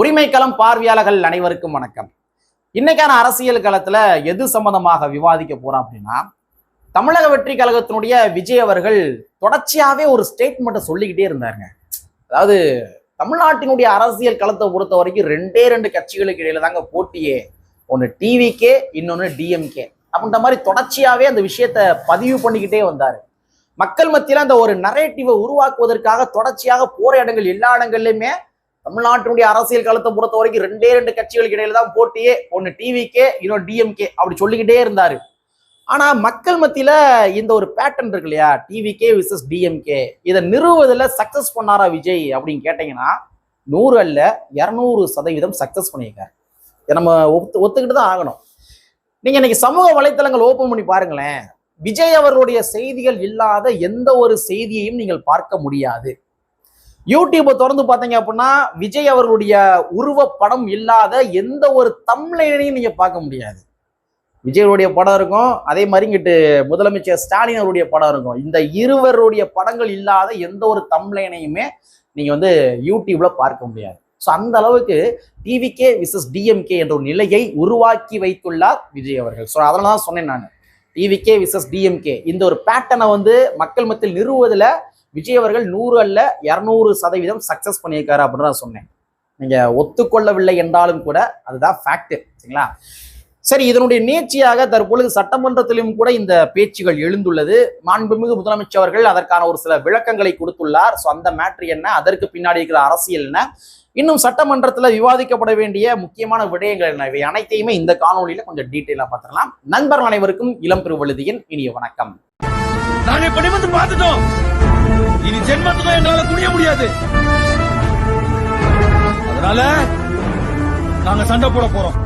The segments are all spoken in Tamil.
உரிமைக்களம் பார்வையாளர்கள் அனைவருக்கும் வணக்கம். இன்னைக்கான அரசியல் களத்துல எது சம்பந்தமாக விவாதிக்க போறோம் அப்படின்னா தமிழக வெற்றி கழகத்தினுடைய விஜய் அவர்கள் தொடர்ச்சியாவே ஒரு ஸ்டேட்மெண்ட்டை சொல்லிக்கிட்டே இருந்தாருங்க. அதாவது தமிழ்நாட்டினுடைய அரசியல் களத்தை பொறுத்த வரைக்கும் ரெண்டே ரெண்டு கட்சிகளுக்கு இடையில தாங்க போட்டியே. ஒன்று டிவிகே இன்னொன்று டிஎம்கே அப்படின்ற மாதிரி தொடர்ச்சியாவே அந்த விஷயத்த பதிவு பண்ணிக்கிட்டே வந்தாரு. மக்கள் மத்தியில அந்த ஒரு நரேட்டிவை உருவாக்குவதற்காக தொடர்ச்சியாக போற இடங்கள் எல்லா இடங்கள்லயுமே தமிழ்நாட்டினுடைய அரசியல் காலத்தை பொறுத்த வரைக்கும் ரெண்டே ரெண்டு கட்சிகளுக்கு இடையில தான் போட்டியே. ஒன்னு டிவிகே இன்னொரு டிஎம்கே அப்படி சொல்லிக்கிட்டே இருந்தாரு. ஆனா மக்கள் மத்தியில இந்த ஒரு பேட்டர்ன் இருக்கு இல்லையா? டிவிகே விசஸ் டிஎம்கே இதை நிறுவுவதில் சக்சஸ் பண்ணாரா விஜய் அப்படின்னு கேட்டீங்கன்னா நூறு அல்ல இரநூறு சதவீதம் சக்சஸ் பண்ணியிருக்காரு. இதை நம்ம ஒத்து ஒத்துக்கிட்டு தான் ஆகணும். நீங்க இன்னைக்கு சமூக வலைத்தளங்கள் ஓபன் பண்ணி பாருங்களேன். விஜய் அவர்களுடைய செய்திகள் இல்லாத எந்த ஒரு செய்தியையும் நீங்கள் பார்க்க முடியாது. யூடியூப்பை திறந்து பார்த்தீங்க அப்படின்னா விஜய் அவர்களுடைய உருவப்படம் இல்லாத எந்த ஒரு தம்லைனையும் நீங்கள் பார்க்க முடியாது. விஜயனுடைய படம் இருக்கும். அதே மாதிரி இங்கிட்டு முதலமைச்சர் ஸ்டாலின் அவருடைய படம் இருக்கும். இந்த இருவருடைய படங்கள் இல்லாத எந்த ஒரு தம்லைனையுமே நீங்கள் வந்து யூடியூப்ல பார்க்க முடியாது. ஸோ அந்த அளவுக்கு டிவிகே விசஸ் டிஎம்கே என்ற ஒரு நிலையை உருவாக்கி வைத்துள்ளார் விஜய் அவர்கள். ஸோ அதனால தான் சொன்னேன் நான். டிவிகே விசஸ் டிஎம்கே இந்த ஒரு பேட்டனை வந்து மக்கள் மத்தியில் நிறுவுவதில் விஜய் அவர்கள் நூறு அல்ல இரநூறு சதவீதம் சக்சஸ் பண்ணியிருக்காரு அப்படின்னு நான் சொன்னேன். நீங்கள் ஒத்துக்கொள்ளவில்லை என்றாலும் கூட அதுதான் ஃபேக்ட் சரிங்களா? சரி இதனுடைய நீட்சியாக தற்பொழுது சட்டமன்றத்திலும் கூட இந்த பேச்சுகள் எழுந்துள்ளது. மாண்புமிகு முதலமைச்சர் அவர்கள் அதற்கான ஒரு சில விளக்கங்களை கொடுத்துள்ளார். ஸோ அந்த மேட்ரு என்ன? அதற்கு பின்னாடி இருக்கிற அரசியல் என்ன? இன்னும் சட்டமன்றத்தில் விவாதிக்கப்பட வேண்டிய முக்கியமான விடயங்கள் என்ன? இவை அனைத்தையுமே இந்த காணொலியில கொஞ்சம் டீட்டெயிலாக பார்த்துக்கலாம் நண்பர்கள் அனைவருக்கும் இளம் பெருவழுதியின் இனிய வணக்கம். நாங்கள் இப்படி வந்து பார்த்துட்டோம். இனி ஜென்மத்துக்கும் எங்களால குனிய முடியாது. அதனால நாங்க சண்டை போட போறோம்.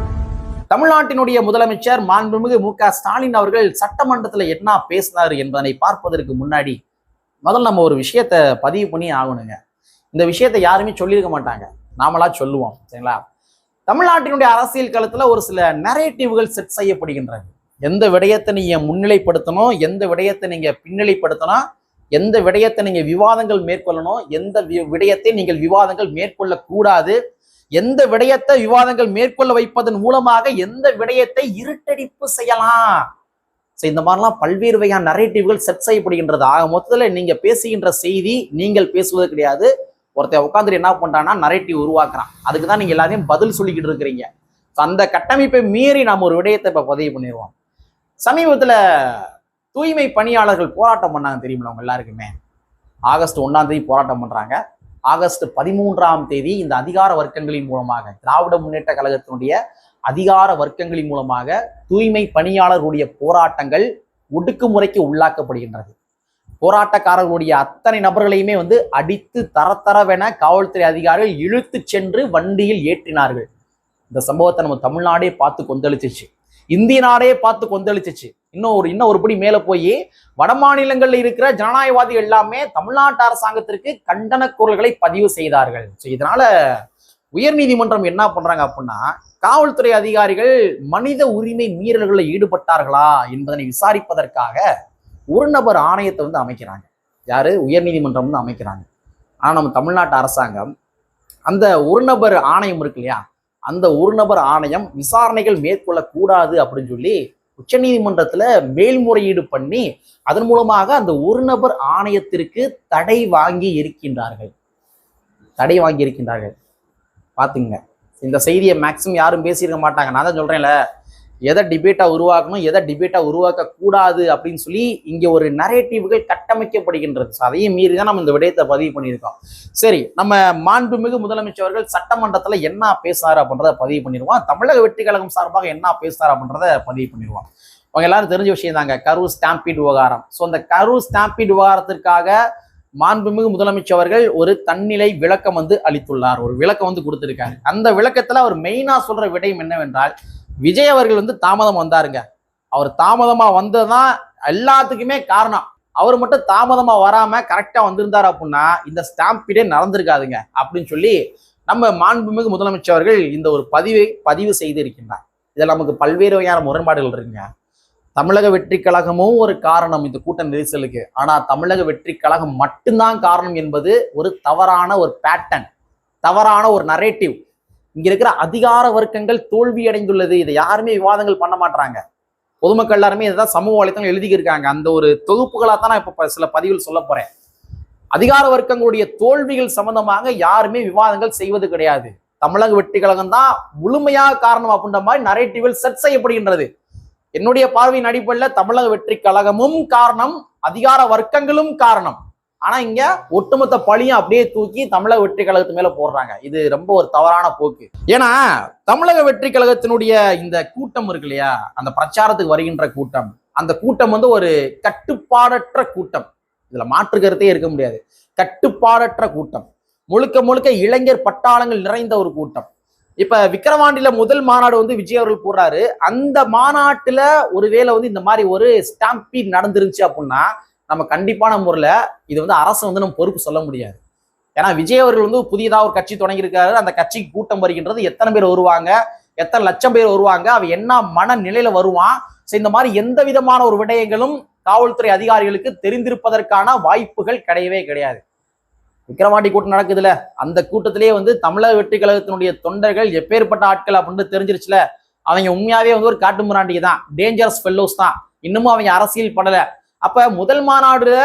தமிழ்நாட்டினுடைய முதலமைச்சர் மாண்புமிகு மு க ஸ்டாலின் அவர்கள் சட்டமன்றத்துல என்ன பேசினார் என்பதனை பார்ப்பதற்கு முன்னாடி முதல்ல நம்ம ஒரு விஷயத்த பதிவு பண்ணி ஆகணுங்க. இந்த விஷயத்த யாருமே சொல்லியிருக்க மாட்டாங்க. நாமளா சொல்லுவோம் சரிங்களா? தமிழ்நாட்டினுடைய அரசியல் களத்துல ஒரு சில நரேட்டிவ்கள் செட் செய்யப்படுகின்றது. எந்த விடயத்தை நீங்க முன்னிலைப்படுத்தணும் எந்த விடயத்தை நீங்கள் பின்னிலைப்படுத்தணும் எந்த விடயத்தை நீங்கள் விவாதங்கள் மேற்கொள்ளணும் எந்த விடயத்தை நீங்கள் விவாதங்கள் மேற்கொள்ளக்கூடாது எந்த விடயத்தை விவாதங்கள் மேற்கொள்ள வைப்பதன் மூலமாக எந்த விடயத்தை இருட்டடிப்பு செய்யலாம். ஸோ இந்த மாதிரிலாம் பல்வேறு வகையான நரேட்டிவ்கள் செட் செய்யப்படுகின்றது. ஆக மொத்தத்தில் நீங்கள் பேசுகின்ற செய்தி நீங்கள் பேசுவது கிடையாது. ஒருத்தன் உட்காந்துட்டு என்ன பண்ணுறான்னா நரேட்டிவ் உருவாக்குறான். அதுக்கு தான் நீங்கள் எல்லாத்தையும் பதில் சொல்லிக்கிட்டு இருக்கிறீங்க. ஸோ அந்த கட்டமைப்பை மீறி நாம் ஒரு விடயத்தை இப்போ பதிவு பண்ணிடுவோம் சமீபத்தில் தூய்மை பணியாளர்கள் போராட்டம் பண்ணாங்க தெரியுமில்ல அவங்க எல்லாருக்குமே? ஆகஸ்ட் ஒன்றாம் தேதி போராட்டம் பண்றாங்க. ஆகஸ்ட் பதிமூன்றாம் தேதி இந்த அதிகார வர்க்கங்களின் மூலமாக திராவிட முன்னேற்ற கழகத்தினுடைய அதிகார வர்க்கங்களின் மூலமாக தூய்மை பணியாளர்களுடைய போராட்டங்கள் ஒடுக்குமுறைக்கு உள்ளாக்கப்படுகின்றது. போராட்டக்காரர்களுடைய அத்தனை நபர்களையுமே வந்து அடித்து தரத்தரவென காவல்துறை அதிகாரிகள் இழுத்து சென்று வண்டியில் ஏற்றினார்கள். இந்த சம்பவத்தை நம்ம தமிழ்நாடே பார்த்து கொந்தளிச்சிச்சு. இந்திய நாடே பார்த்து கொந்தளிச்சிச்சு. இன்னும் ஒரு இன்னும் ஒரு படி மேலே போய் வடமாநிலங்களில் இருக்கிற ஜனநாயகவாதிகள் எல்லாமே தமிழ்நாட்டு அரசாங்கத்திற்கு கண்டன குரல்களை பதிவு செய்தார்கள். ஸோ இதனால உயர்நீதிமன்றம் என்ன பண்றாங்க அப்படின்னா காவல்துறை அதிகாரிகள் மனித உரிமை மீறல்களில் ஈடுபட்டார்களா என்பதனை விசாரிப்பதற்காக ஒரு நபர் ஆணையத்தை வந்து அமைக்கிறாங்க. யாரு? உயர்நீதிமன்றம் வந்து அமைக்கிறாங்க. ஆனால் நம்ம தமிழ்நாட்டு அரசாங்கம் அந்த ஒரு நபர் ஆணையம் இருக்கு இல்லையா? அந்த ஒரு நபர் ஆணையம் விசாரணைகள் மேற்கொள்ளக்கூடாது அப்படின்னு சொல்லி உச்சநீதிமன்றத்தில் மேல்முறையீடு பண்ணி அதன் மூலமாக அந்த ஒரு நபர் ஆணையத்திற்கு தடை வாங்கி இருக்கின்றார்கள். தடை வாங்கி இருக்கின்றார்கள். பாத்துங்க இந்த செய்தியை மேக்ஸிமம் யாரும் பேசியிருக்க மாட்டாங்க. நான் தான் சொல்றேன்ல. எதை டிபேட்டாக உருவாக்கணும் எதை டிபேட்டா உருவாக்கக்கூடாது அப்படின்னு சொல்லி இங்கே ஒரு நரேட்டிவ்கள் கட்டமைக்கப்படுகின்றது. ஸோ அதையும் மீறி தான் நம்ம இந்த விடயத்தை பதிவு பண்ணியிருக்கோம். சரி நம்ம மாண்புமிகு முதலமைச்சர் அவர்கள் சட்டமன்றத்தில் என்ன பேசுகிறார் அப்படின்றத பதிவு பண்ணிடுவோம். தமிழக வெற்றி கழகம் சார்பாக என்ன பேசினார் அப்படின்றத பதிவு பண்ணிடுவோம். அவங்க எல்லாரும் தெரிஞ்ச விஷயம் தாங்க. கரூர் ஸ்டாம்பீட் விவகாரம். ஸோ அந்த கரூர் ஸ்டாம்பீட் விவகாரத்திற்காக மாண்புமிகு முதலமைச்சர் அவர்கள் ஒரு தன்னிலை விளக்கம் வந்து அளித்துள்ளார். ஒரு விளக்கம் வந்து கொடுத்திருக்காரு. அந்த விளக்கத்துல அவர் மெயினா சொல்ற விடயம் என்னவென்றால் விஜய் அவர்கள் வந்து தாமதம் வந்தாருங்க. அவர் தாமதமா வந்ததுதான் எல்லாத்துக்குமே காரணம். அவர் மட்டும் தாமதமா வராம கரெக்டா வந்திருந்தார் அப்படின்னா இந்த ஸ்டாம்பீடே நடந்திருக்காதுங்க அப்படின்னு சொல்லி நம்ம மாண்புமிகு முதலமைச்சர் அவர்கள் இந்த ஒரு பதிவை பதிவு செய்திருக்கின்றார். இதில் நமக்கு பல்வேறு வகையான முரண்பாடுகள் இருக்குங்க. தமிழக வெற்றி கழகமும் ஒரு காரணம் இந்த கூட்ட நெரிசலுக்கு. ஆனால் தமிழக வெற்றி கழகம் மட்டும்தான் காரணம் என்பது ஒரு தவறான ஒரு பேட்டர்ன் தவறான ஒரு நரேட்டிவ் இங்க இருக்கிற அதிகார வர்க்கங்கள் தோல்வி அடைந்துள்ளது இதை யாருமே விவாதங்கள் பண்ண மாட்டாங்க பொதுமக்கள் எல்லாருமே இதான் சமூக வலைத்தளம் எழுதியிருக்காங்க. அந்த ஒரு தொகுப்புகளாக தான் நான் இப்போ சில பதிவுகள் சொல்ல போறேன். அதிகார வர்க்கங்களுடைய தோல்விகள் சம்பந்தமாக யாருமே விவாதங்கள் செய்வது கிடையாது. தமிழக வெட்டி கழகம் தான் முழுமையாக காரணம் அப்படின்ற மாதிரி நரேட்டிவில் செட் செய்யப்படுகின்றது. என்னுடைய பார்வையின் அடிப்படையில் தமிழக வெற்றி கழகமும் காரணம் அதிகார வர்க்கங்களும் காரணம். ஆனா இங்க ஒட்டுமொத்த பழியும் அப்படியே தூக்கி தமிழக வெற்றி கழகத்து மேல போடுறாங்க. இது ரொம்ப ஒரு தவறான போக்கு. ஏன்னா தமிழக வெற்றி கழகத்தினுடைய இந்த கூட்டம் இருக்கு இல்லையா? அந்த பிரச்சாரத்துக்கு வருகின்ற கூட்டம். அந்த கூட்டம் வந்து ஒரு கட்டுப்பாடற்ற கூட்டம். இதுல மாற்று கருத்தே இருக்க முடியாது. கட்டுப்பாடற்ற கூட்டம். முழுக்க முழுக்க இளைஞர் பட்டாளங்கள் நிறைந்த ஒரு கூட்டம். இப்ப விக்கிரவாண்டியில முதல் மாநாடு வந்து விஜய் அவர்கள் போடுறாரு. அந்த மாநாட்டுல ஒருவேளை வந்து இந்த மாதிரி ஒரு ஸ்டாம்பீட் நடந்துருந்துச்சு அப்படின்னா நம்ம கண்டிப்பான முறையில் இது வந்து அரசு வந்து நம்ம பொறுப்பு சொல்ல முடியாது. ஏன்னா விஜய் அவர்கள் வந்து புதியதாக ஒரு கட்சி தொடங்கியிருக்காரு. அந்த கட்சிக்கு கூட்டம் வருகின்றது. எத்தனை பேர் வருவாங்க? எத்தனை லட்சம் பேர் வருவாங்க? அவன் என்ன மனநிலையில வருவான் ஸோ இந்த மாதிரி எந்த விதமான ஒரு விடயங்களும் காவல்துறை அதிகாரிகளுக்கு தெரிந்திருப்பதற்கான வாய்ப்புகள் கிடையவே கிடையாது. விக்ரவாண்டி கூட்டம் நடக்குதுல. அந்த கூட்டத்திலேயே வந்து தமிழக வெற்றி கழகத்தினுடைய தொண்டர்கள் எப்பேற்பட்ட ஆட்கள் அப்படின்னு தெரிஞ்சிருச்சுல. அவங்க உண்மையாவே வந்து ஒரு காட்டு முராண்டி தான் டேஞ்சரஸ் ஃபெல்லோஸ் தான். இன்னமும் அவங்க அரசியல் படலை. அப்ப முதல் மாநாடுல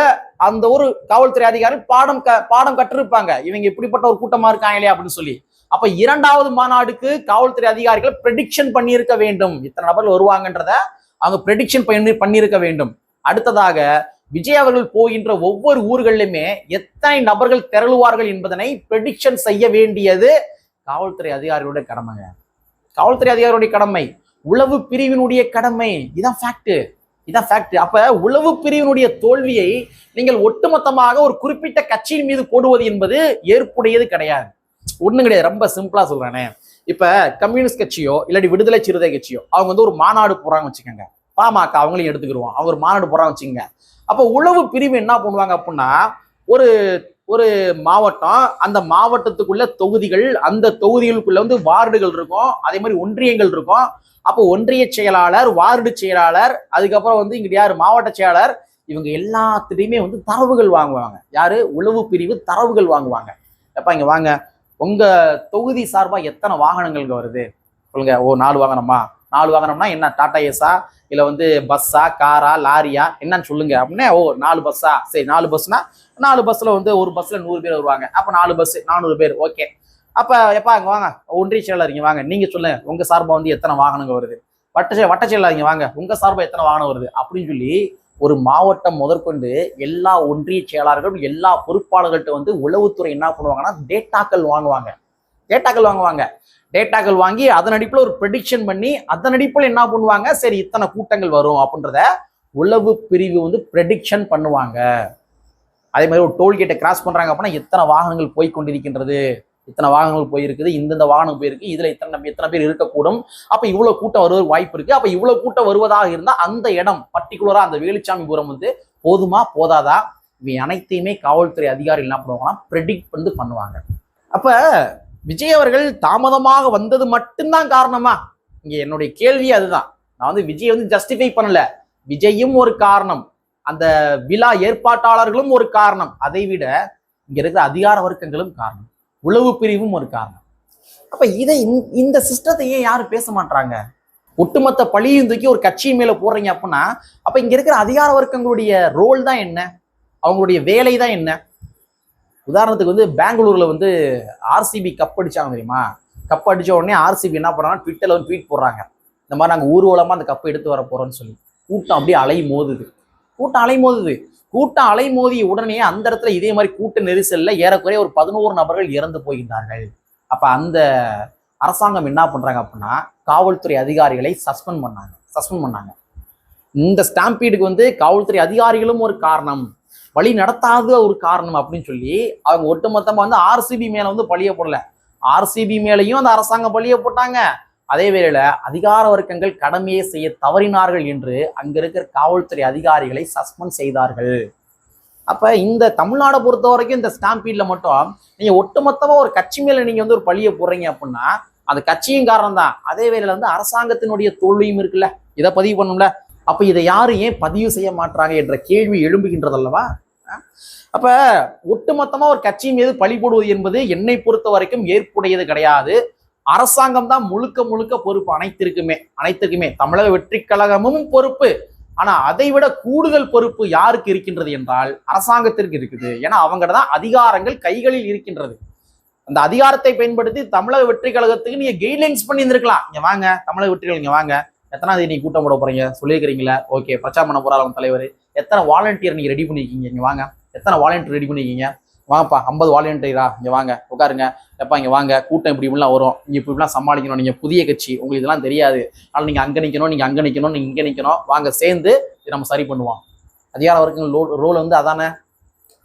அந்த ஒரு காவல்துறை அதிகாரி பாடம் க பாடம் கற்றிருப்பாங்க. இவங்க இப்படிப்பட்ட ஒரு கூட்டமா இருக்காங்களே அப்படின்னு சொல்லி. அப்ப இரண்டாவது மாநாடுக்கு காவல்துறை அதிகாரிகள் ப்ரெடிக்ஷன் பண்ணியிருக்க வேண்டும். இத்தனை நபர்கள் வருவாங்கன்றத அவங்க ப்ரெடிக்ஷன் பண்ணி பண்ணியிருக்க வேண்டும். அடுத்ததாக விஜய் அவர்கள் போகின்ற ஒவ்வொரு ஊர்களிலுமே எத்தனை நபர்கள் திரளுவார்கள் என்பதனை ப்ரெடிக்ஷன் செய்ய வேண்டியது காவல்துறை அதிகாரிகளுடைய கடமைங்க. காவல்துறை அதிகாரிகளுடைய கடமை. உளவு பிரிவினுடைய கடமை. இதான் ஃபேக்ட் இதான் ஃபேக்ட் அப்ப உளவு பிரிவினுடைய தோல்வியை நீங்கள் ஒட்டுமொத்தமாக ஒரு குறிப்பிட்ட கட்சியின் மீது போடுவது என்பது ஏற்புடையது கிடையாது. ஒன்றும் கிடையாது. ரொம்ப சிம்பிளா சொல்றானே. இப்ப கம்யூனிஸ்ட் கட்சியோ இல்லாட்டி விடுதலை சிறுத்தை கட்சியோ அவங்க வந்து ஒரு மாநாடு போறாங்க வச்சுக்கோங்க. பாமக அவங்களையும் எடுத்துக்கிடுவோம். அவங்க ஒரு மாநாடு போறாங்க வச்சுக்கோங்க. அப்போ உளவு பிரிவு என்ன பண்ணுவாங்க அப்படின்னா ஒரு ஒரு மாவட்டம் அந்த மாவட்டத்துக்குள்ள தொகுதிகள் அந்த தொகுதிகளுக்குள்ள வந்து வார்டுகள் இருக்கும். அதே மாதிரி ஒன்றியங்கள் இருக்கும். அப்போ ஒன்றிய செயலாளர் வார்டு செயலாளர் அதுக்கப்புறம் வந்து இங்கிட்ட யார்? மாவட்ட செயலாளர் இவங்க எல்லாத்துலேயுமே வந்து தரவுகள் வாங்குவாங்க. யாரு? உளவு பிரிவு தரவுகள் வாங்குவாங்க. எப்ப இங்க வாங்க. உங்க தொகுதி சார்பா எத்தனை வாகனங்கள் வருது? சொல்லுங்க. ஓ நாலு வாகனமா? நாலு வாகனம்னா என்ன? டாடா ஏஸா இல்ல வந்து பஸ்ஸா காரா லாரியா என்னன்னு சொல்லுங்க. அப்படின்னா ஓ நாலு பஸ்ஸா சரி நாலு பஸ்னா நாலு பஸ்ல வந்து ஒரு பஸ்ல நூறு பேர் வருவாங்க. அப்ப நாலு பஸ் நானூறு பேர். ஓகே அப்ப எப்பா இங்க வாங்க. ஒன்றிய செயலாளர் வாங்க. நீங்க சொல்லுங்க. உங்க சார்பா வந்து எத்தனை வாகனங்கள் வருது? வட்ட வட்ட செயலாளர் வாங்க. உங்க சார்பா எத்தனை வாகனம் வருது? அப்படின்னு சொல்லி ஒரு மாவட்டம் முதற்கொண்டு எல்லா ஒன்றிய செயலாளர்களும் எல்லா பொறுப்பாளர்கள்ட்ட வந்து உளவுத்துறை என்ன பண்ணுவாங்கன்னா டேட்டாக்கள் வாங்குவாங்க. டேட்டாக்கள் வாங்குவாங்க. டேட்டாக்கள் வாங்கி அதன் அடிப்பில் ஒரு ப்ரெடிக்ஷன் பண்ணி அதன் அடிப்பில் என்ன பண்ணுவாங்க? சரி இத்தனை கூட்டங்கள் வரும் அப்படின்றத உளவு பிரிவு வந்து ப்ரெடிக்ஷன் பண்ணுவாங்க. அதே மாதிரி ஒரு டோல்கேட்டை கிராஸ் பண்ணுறாங்க அப்படின்னா எத்தனை வாகனங்கள் போய் கொண்டிருக்கின்றது இத்தனை வாகனங்கள் போயிருக்குது இந்தந்த வாகனம் போயிருக்கு இதில் இத்தனை நம்ம எத்தனை பேர் இருக்கக்கூடும். அப்போ இவ்வளோ கூட்டம் வருவதற்கு வாய்ப்பு இருக்குது அப்போ இவ்வளோ கூட்டம் வருவதாக இருந்தால் அந்த இடம் பர்டிகுலராக அந்த வேலுச்சாமிபுரம் வந்து போதுமா போதாதா? இவை அனைத்தையுமே காவல்துறை அதிகாரிகள் என்ன பண்ணுவாங்கன்னா ப்ரெடிக்ட் வந்து பண்ணுவாங்க. அப்போ விஜய் அவர்கள் தாமதமாக வந்தது மட்டும்தான் காரணமா? இங்க என்னுடைய கேள்வி அதுதான். நான் வந்து விஜய் வந்து ஜஸ்டிஃபை பண்ணல. விஜயும் ஒரு காரணம். அந்த விழா ஏற்பாட்டாளர்களும் ஒரு காரணம். அதை விட இங்க இருக்கிற அதிகார வர்க்கங்களும் காரணம். உளவு பிரிவும் ஒரு காரணம். அப்ப இதை இந்த- இந்த சிஸ்டத்தை ஏன் யாரும் பேச மாட்டாங்க ஒட்டுமொத்த பழியும் தூக்கி ஒரு கட்சி மேல போடுறீங்க அப்படின்னா அப்ப இங்க இருக்கிற அதிகார வர்க்கங்களுடைய ரோல் தான் என்ன? அவங்களுடைய வேலை தான் என்ன? உதாரணத்துக்கு வந்து பெங்களூரில் வந்து ஆர்சிபி கப் அடித்தாங்க தெரியுமா? கப் அடித்த உடனே ஆர்சிபி என்ன பண்றாங்க ட்விட்டரில் வந்து ட்வீட் போடுறாங்க. இந்த மாதிரி நாங்கள் ஊர்வலமாக அந்த கப்பை எடுத்து வர போகிறோம்னு சொல்லி. கூட்டம் அப்படியே அலை மோதுது கூட்டம் அலை மோதுது கூட்டம் அலை மோதிய உடனே அந்த இடத்துல இதே மாதிரி கூட்ட நெரிசலில் ஏறக்குறைய ஒரு பதினோரு நபர்கள் இறந்து போகின்றார்கள். அப்போ அந்த அரசாங்கம் என்ன பண்ணுறாங்க அப்படின்னா காவல்துறை அதிகாரிகளை சஸ்பெண்ட் பண்ணாங்க. சஸ்பெண்ட் பண்ணாங்க. இந்த ஸ்டாம்பீடுக்கு வந்து காவல்துறை அதிகாரிகளும் ஒரு காரணம். வழி நடத்தாத ஒரு காரணம் அப்படின்னு சொல்லி அவங்க ஒட்டுமொத்தமாக வந்து ஆர்சிபி மேலே வந்து பழிய போடல. ஆர்சிபி மேலையும் அந்த அரசாங்கம் பழிய போட்டாங்க. அதே வேளையில் அதிகார வர்க்கங்கள் கடமையை செய்ய தவறினார்கள் என்று அங்கே இருக்கிற காவல்துறை அதிகாரிகளை சஸ்பெண்ட் செய்தார்கள். அப்போ இந்த தமிழ்நாடை பொறுத்த வரைக்கும் இந்த ஸ்டாம்பீட்ல மட்டும் நீங்கள் ஒட்டுமொத்தமாக ஒரு கட்சி மேலே நீங்கள் வந்து ஒரு பழியை போடுறீங்க அப்படின்னா அந்த கட்சியும் காரணம் தான் அதே வேளையில் வந்து அரசாங்கத்தினுடைய தோல்வியும் இருக்குல்ல. இதை பதிவு பண்ணும்ல. அப்போ இதை யாரும் ஏன் பதிவு செய்ய மாட்டாங்க என்ற கேள்வி எழும்புகின்றது அல்லவா அஹ்? அப்ப ஒட்டுமொத்தமா ஒரு கட்சி மீது பழி போடுவது என்பது என்னை பொறுத்த வரைக்கும் ஏற்புடையது கிடையாது. அரசாங்கம் தான் முழுக்க முழுக்க பொறுப்பு அனைத்திற்குமே அனைத்திற்குமே. தமிழக வெற்றி கழகமும் பொறுப்பு. ஆனா அதை விட கூடுதல் பொறுப்பு யாருக்கு இருக்கின்றது என்றால் அரசாங்கத்திற்கு இருக்குது. ஏன்னா அவங்கட தான் அதிகாரங்கள் கைகளில் இருக்கின்றது. அந்த அதிகாரத்தை பயன்படுத்தி தமிழக வெற்றி கழகத்துக்கு நீங்க கைட்லைன்ஸ் பண்ணி இருந்திருக்கலாம் இங்க வாங்க தமிழக வெற்றி கழகம் வாங்க. எத்தனாம் தேதி கூட்டம் போட போறீங்க? சொல்லியிருக்கிறீங்களா? ஓகே பிரச்சாரம் பண்ண போறாரு அவங்க தலைவர். எத்தனை வாலண்டியர் நீங்க ரெடி பண்ணிருக்கீங்க? இங்க வாங்க. எத்தனை வாலண்டியர் ரெடி பண்ணிருக்கீங்க? வாங்கப்பா ஐம்பது வாலண்டியரா இங்க வாங்க உட்காருங்க. எப்பா இங்க வாங்க. கூட்டம் இப்படி இப்படிலாம் வரும். நீங்க இப்படி இப்படிலாம் சமாளிக்கணும். நீங்க புதிய கட்சி உங்களுக்கு இதெல்லாம் தெரியாது. அதனால் நீங்க அங்க நிக்கணும் நீங்க அங்க நிக்கணும் நீங்க இங்க நிக்கணும். வாங்க சேர்ந்து இதை நம்ம சரி பண்ணுவோம். அதிகார வர்க்கங்கள் ரோல் வந்து அதானே?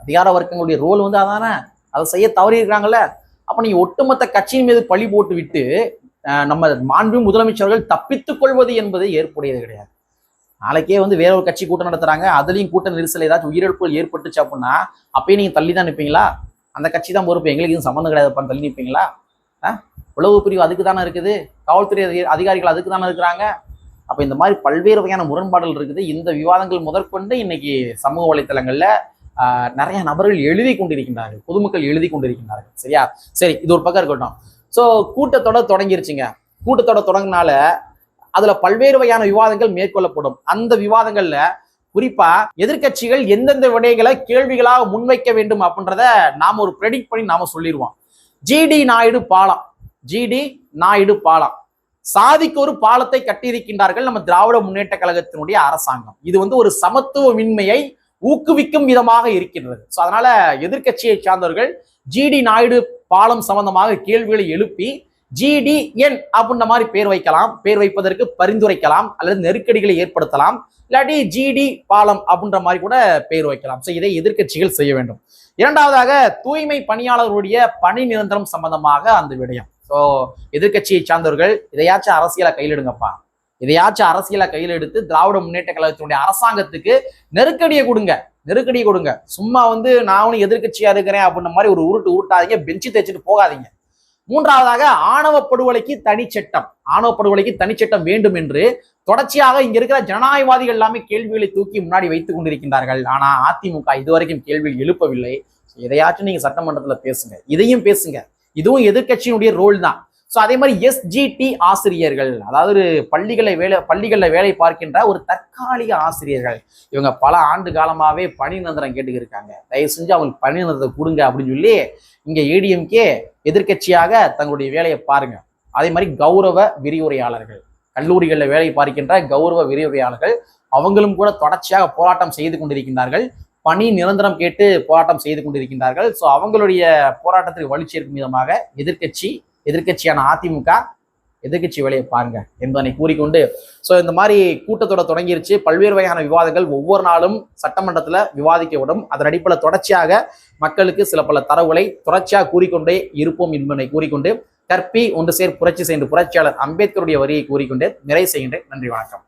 அதிகார வர்க்கங்களுடைய ரோல் வந்து அதானே? அதை செய்ய தவறி இருக்கிறாங்கல்ல அப்ப நீங்க ஒட்டுமொத்த கட்சியின் மீது பழி போட்டு விட்டு நம்ம மாண்பு முதலமைச்சர்கள் தப்பித்துக் கொள்வது என்பது ஏற்புடையது கிடையாது. நாளைக்கே வந்து வேற ஒரு கட்சி கூட்டம் நடத்துறாங்க அதுலயும் கூட்ட நெரிசல் ஏதாச்சும் உயிரிழப்புகள் ஏற்பட்டுச்சு அப்படின்னா அப்பயும் நீங்க தள்ளி தான் நிற்பீங்களா அந்த கட்சி தான் பொறுப்பு. எங்களுக்கு எதுவும் சம்மந்தம் கிடையாதுப்பான்னு தள்ளி நிற்பீங்களா உளவு பிரிவு அதுக்கு தானே இருக்குது? காவல்துறை அதிக- அதிகாரிகள் அதுக்கு தானே இருக்கிறாங்க? அப்ப இந்த மாதிரி பல்வேறு வகையான முரண்பாடுகள் இருக்குது. இந்த விவாதங்கள் முதற்கொண்டு இன்னைக்கு சமூக வலைத்தளங்கள்ல நிறைய நபர்கள் எழுதி கொண்டிருக்கின்றார்கள். பொதுமக்கள் எழுதி கொண்டிருக்கின்றார்கள். சரியா? சரி இது ஒரு பக்கம் இருக்கட்டும். ஸோ கூட்டத்தொடர் தொடங்கிருச்சுங்க. கூட்டத்தொடர் தொடங்கினால அதுல பல்வேறு வகையான விவாதங்கள் மேற்கொள்ளப்படும். அந்த விவாதங்கள்ல குறிப்பா எதிர்க்கட்சிகள் எந்தெந்த விடயங்களை கேள்விகளாக முன்வைக்க வேண்டும் அப்படின்றத நாம ஒரு ப்ரெடிக்ட் பண்ணி நாம சொல்லிடுவோம் ஜிடி நாயுடு பாலம். ஜிடி நாயுடு பாலம். சாதிக்கு ஒரு பாலத்தை கட்டியிருக்கின்றார்கள் நம்ம திராவிட முன்னேற்ற கழகத்தினுடைய அரசாங்கம். இது வந்து ஒரு சமத்துவமின்மையை ஊக்குவிக்கும் விதமாக இருக்கின்றது. ஸோ அதனால எதிர்க்கட்சியை சார்ந்தவர்கள் ஜிடி நாயுடு பாலம் சம்பந்தமாக கேள்விகளை எழுப்பி ஜிடிஎன் அப்படின்ற மாதிரி பேர் வைக்கலாம். பேர் வைப்பதற்கு பரிந்துரைக்கலாம். அல்லது நெருக்கடிகளை ஏற்படுத்தலாம். இல்லாட்டி ஜிடி பாலம் அப்படின்ற மாதிரி கூட பேர் வைக்கலாம். ஸோ இதை எதிர்க்கட்சிகள் செய்ய வேண்டும். இரண்டாவதாக தூய்மை பணியாளர்களுடைய பணி நிரந்தரம் சம்பந்தமாக அந்த விடயம். ஸோ எதிர்க்கட்சியை சார்ந்தவர்கள் இதையாச்சும் அரசியலை கையிலிடுங்கப்பா. இதையாச்சும் அரசியலை கையில் எடுத்து திராவிட முன்னேற்ற கழகத்தினுடைய அரசாங்கத்துக்கு நெருக்கடியை கொடுங்க. நெருக்கடியை கொடுங்க. சும்மா வந்து நானும் எதிர்கட்சியா இருக்கிறேன் அப்படின்ற மாதிரி ஒரு உருட்டு உருட்டாதீங்க. பெஞ்சு தேய்ச்சிட்டு போகாதீங்க. மூன்றாவதாக ஆணவ படுகொலைக்கு தனிச்சட்டம். ஆணவ படுகொலைக்கு தனிச்சட்டம் வேண்டும் என்று தொடர்ச்சியாக இங்க இருக்கிற ஜனநாயகவாதிகள் எல்லாமே கேள்விகளை தூக்கி முன்னாடி வைத்துக் கொண்டிருக்கின்றார்கள். ஆனா அதிமுக இதுவரைக்கும் கேள்வி எழுப்பவில்லை. எதையாச்சும் நீங்க சட்டமன்றத்துல பேசுங்க. இதையும் பேசுங்க. இதுவும் எதிர்க்கட்சியினுடைய ரோல் தான். ஸோ அதே மாதிரி எஸ்ஜிடி ஆசிரியர்கள் அதாவது பள்ளிகளை வேலை பள்ளிகளில் வேலை பார்க்கின்ற ஒரு தற்காலிக ஆசிரியர்கள் இவங்க பல ஆண்டு காலமாகவே பணி நிரந்தரம் கேட்டுக்கிருக்காங்க. தயவு செஞ்சு அவங்களுக்கு பணி நிரந்தரத்தை கொடுங்க அப்படின்னு சொல்லி இங்கே ஏடிஎம்கே எதிர்க்கட்சியாக தங்களுடைய வேலையை பாருங்க. அதே மாதிரி கௌரவ விரிவுரையாளர்கள் கல்லூரிகளில் வேலை பார்க்கின்ற கௌரவ விரிவுரையாளர்கள் அவங்களும் கூட தொடர்ச்சியாக போராட்டம் செய்து கொண்டிருக்கின்றார்கள். பணி நிரந்தரம் கேட்டு போராட்டம் செய்து கொண்டிருக்கின்றார்கள். ஸோ அவங்களுடைய போராட்டத்திற்கு வலி விதமாக எதிர்க்கட்சி எதிர்க்கட்சியான அதிமுக எதிர்க்கட்சி வேலையை பாருங்க என்பதனை கூறிக்கொண்டு ஸோ இந்த மாதிரி கூட்டத்தோட தொடங்கிருச்சு. பல்வேறு வகையான விவாதங்கள் ஒவ்வொரு நாளும் சட்டமன்றத்தில் விவாதிக்கப்படும் அதன் அடிப்படையில் தொடர்ச்சியாக மக்களுக்கு சில பல தரவுகளை தொடர்ச்சியாக கூறிக்கொண்டே இருப்போம் என்பதனை கூறிக்கொண்டு கற்பி ஒன்று சேர் புரட்சி செய்கின்ற புரட்சியாளர் அம்பேத்கருடைய வரியை கூறிக்கொண்டு நிறைவு செய்கின்றேன். நன்றி வணக்கம்.